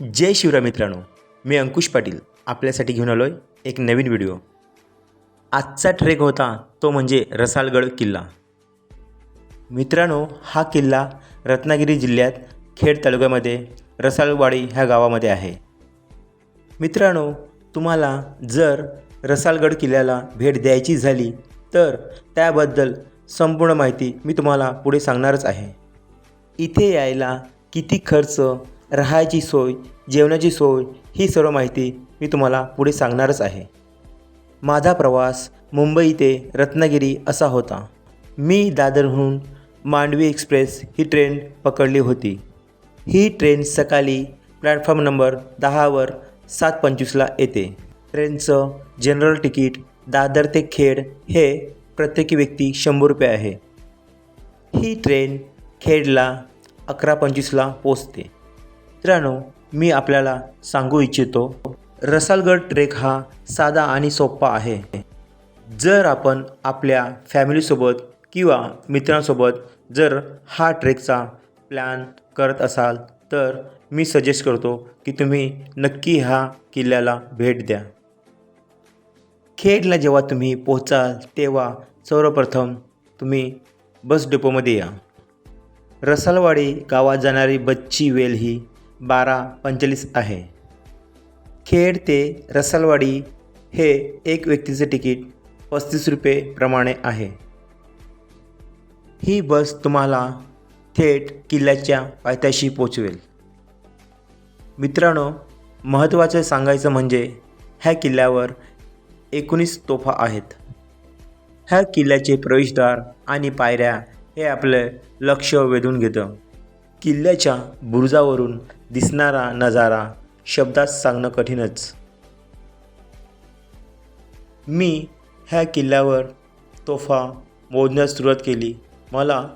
जय शिवराय मित्रांनो मी अंकुश पाटील आपल्यासाठी घेऊन आलो आहे एक नवीन व्हिडिओ. आजचा ट्रेक होता तो म्हणजे रसालगड किल्ला. मित्रांनो हा किल्ला रत्नागिरी जिल्ह्यात खेड तालुक्यामध्ये रसालवाडी ह्या गावामध्ये आहे. मित्रांनो तुम्हाला जर रसालगड किल्ल्याला भेट द्यायची झाली तर त्याबद्दल संपूर्ण माहिती मी तुम्हाला पुढे सांगणारच आहे. इथे यायला किती खर्च राहायची सोय जेवणाची सोय ही सर्व माहिती मी तुम्हाला पुढे सांगणारच आहे. माझा प्रवास मुंबई ते रत्नागिरी असा होता. मी दादरहून मांडवी एक्सप्रेस ही ट्रेन पकडली होती. ही ट्रेन सकाळी प्लॅटफॉर्म नंबर दहावर सात पंचवीसला येते. ट्रेनचं जनरल तिकीट दादर ते खेड हे प्रत्येकी व्यक्ती शंभर रुपये आहे. ही ट्रेन खेडला अकरा पंचवीसला पोचते मित्रांनो मी आपल्याला सांगू इच्छितो रसालगड ट्रेक हा साधा आणि सोपा आहे. जर आपण आपल्या फॅमिलीसोबत किंवा मित्रांसोबत जर हा ट्रेकचा प्लॅन करत असाल तर मी सजेस्ट करतो की तुम्ही नक्की ह्या किल्ल्याला भेट द्या. खेडला जेव्हा तुम्ही पोहोचाल तेव्हा सर्वप्रथम तुम्ही बस डेपोमध्ये या. रसालवाडी गावात जाणारी बच्ची वेल ही बारा पंचेचाळीस आहे. खेड ते रसालवाडी हे एक व्यक्तीचे तिकीट पस्तीस रुपये प्रमाणे आहे. ही बस तुम्हाला थेट किल्ल्याच्या पायथ्याशी पोचवेल. मित्रांनो महत्त्वाचं सांगायचं म्हणजे ह्या किल्ल्यावर एकोणीस तोफा आहेत. ह्या किल्ल्याचे प्रवेशद्वार आणि पायऱ्या हे आपलं लक्ष वेधून घेतं. किल्ल्याच्या बुरुजावरून दिसणारा नजारा शब्दात सांगणं कठीणच. मी ह्या किल्ल्यावर तोफा मोजण्यास सुरुवात केली. मला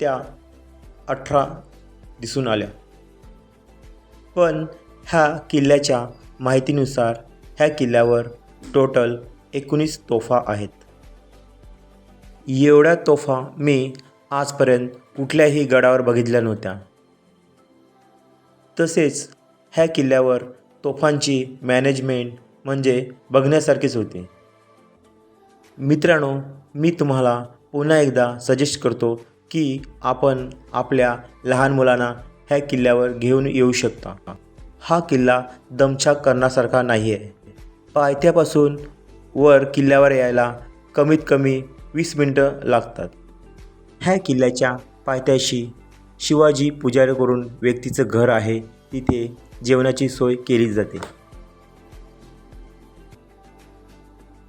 त्या अठरा दिसून आल्या. पण ह्या किल्ल्याच्या माहितीनुसार ह्या किल्ल्यावर टोटल एकोणीस तोफा आहेत. एवढ्या तोफा मी आजपर्यंत कुठल्याही गडावर बघितल्या नव्हत्या. तसेच ह्या किल्ल्यावर तोफांची मॅनेजमेंट म्हणजे बघण्यासारखीच होती. मित्रांनो मी तुम्हाला पुन्हा एकदा सजेस्ट करतो की आपण आपल्या लहान मुलांना ह्या किल्ल्यावर घेऊन येऊ शकता. हा किल्ला दमछाक करण्यासारखा नाही आहे पायथ्यापासून वर किल्ल्यावर यायला कमीत कमी वीस मिनटं लागतात. ह्या किल्ल्याच्या पायथ्याशी शिवाजी पुजारी करून व्यक्तीचं घर आहे तिथे जेवणाची सोय केली जाते.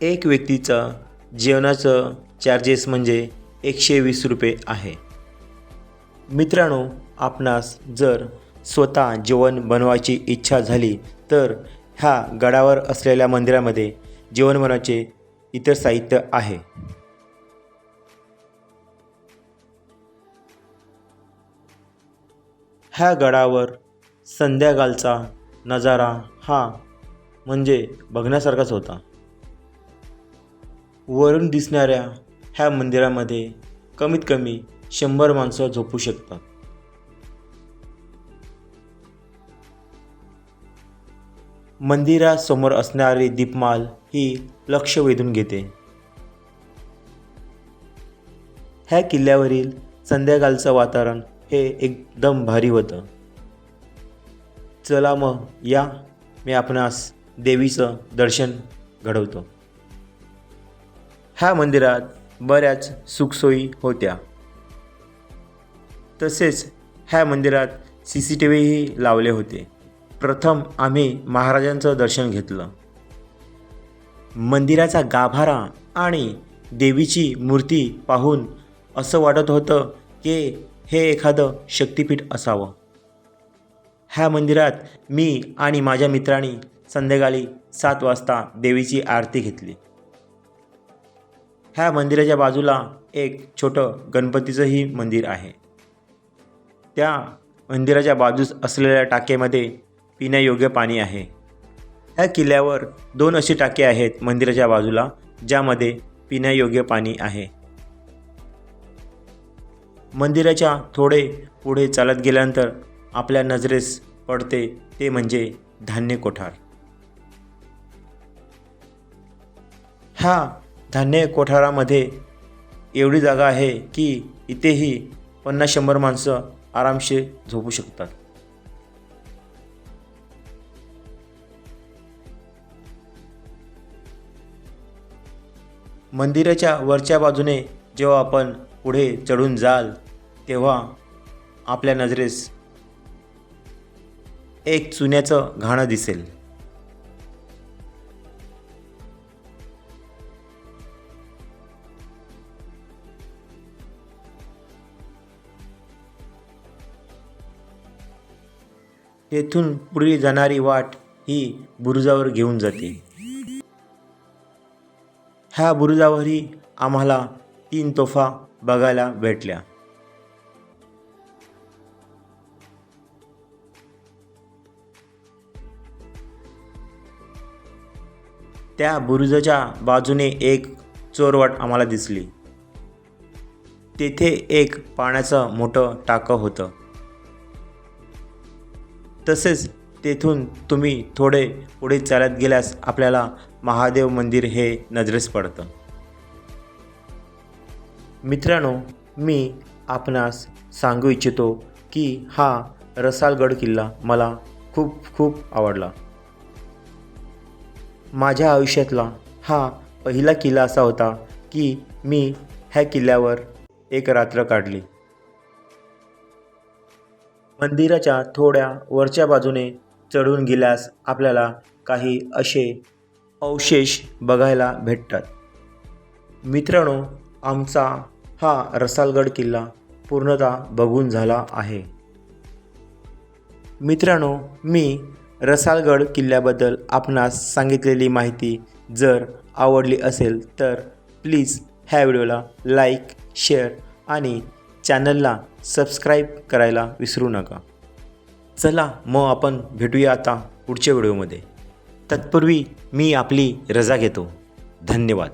एक व्यक्तीचं जेवणाचं चार्जेस म्हणजे एकशे वीस रुपये आहे. मित्रांनो आपणास जर स्वतः जेवण बनवायची इच्छा झाली तर ह्या गडावर असलेल्या मंदिरामध्ये जेवण बनवायचे इतर साहित्य आहे. ह्या गडावर संध्याकाळचा नजारा हा म्हणजे बघण्यासारखाच होता. वरून दिसणाऱ्या ह्या मंदिरामध्ये कमीत कमी शंभर माणसं झोपू शकतात. मंदिरासमोर असणारी दीपमाल ही लक्ष वेधून घेते. ह्या किल्ल्यावरील संध्याकाळचं वातावरण हे एकदम भारी होतं. चला मग या. मी आपणास देवीचं दर्शन घडवतो. ह्या मंदिरात बऱ्याच सुखसोयी होत्या. तसेच ह्या मंदिरात सी सी टी व्हीही लावले होते. प्रथम आम्ही महाराजांचं दर्शन घेतलं. मंदिराचा गाभारा आणि देवीची मूर्ती पाहून असं वाटत होतं की हे एखादं शक्तिपीठ असावं. ह्या मंदिरात मी आणि माझ्या मित्रांनी संध्याकाळी सात वाजता देवीची आरती घेतली. ह्या मंदिराच्या बाजूला एक छोटं गणपतीचंही मंदिर आहे. त्या मंदिराच्या बाजूस असलेल्या टाकेमध्ये पिण्यायोग्य पाणी आहे. ह्या किल्ल्यावर दोन अशी टाके आहेत मंदिराच्या बाजूला ज्यामध्ये पिण्यायोग्य पाणी आहे. मंदिराच्या थोडे पुढे चालत गेल्यानंतर आपल्या नजरेस पडते ते म्हणजे धान्य कोठार. ह्या धान्य कोठारामध्ये एवढी जागा आहे की इथेही पन्नास शंभर माणसं आरामशीर झोपू शकतात. मंदिराच्या वरच्या बाजूने जेव्हा आपण पुढे चढून जाल तेव्हा आपल्या नजरेस एक चुन्याचं घाणं दिसेल. तेथून पुढे जाणारी वाट ही बुरुजावर घेऊन जाते. ह्या बुरुजावरही आम्हाला तीन तोफा बघायला भेटल्या. त्या बुरुजाच्या बाजूने एक चोरवाट आम्हाला दिसली. तेथे एक पाण्याचं मोठं टाकं होतं. तसेच तेथून तुम्ही थोडे पुढे चालत गेल्यास आपल्याला महादेव मंदिर हे नजरेस पडतं. मित्रांनो मी आपणास सांगू इच्छितो की हा रसालगड किल्ला मला खूप खूप आवडला. माझ्या आयुष्यातला हा पहिला किल्ला असा होता की मी ह्या किल्ल्यावर एक रात्र काढली. मंदिराच्या थोड्या वरच्या बाजूने चढून गेल्यास आपल्याला काही असे अवशेष बघायला भेटतात. मित्रांनो आमचा हा रसालगड किल्ला पूर्णतः बघून झाला आहे. मित्रांनो मी रसालगड किल्ल्याबद्दल आपणास सांगितलेली माहिती जर आवडली असेल तर प्लीज ह्या व्हिडिओला लाईक शेअर आणि चॅनलला सबस्क्राईब करायला विसरू नका. चला मग आपण भेटूया आता पुढच्या व्हिडिओमध्ये. तत्पूर्वी मी आपली रजा घेतो. धन्यवाद.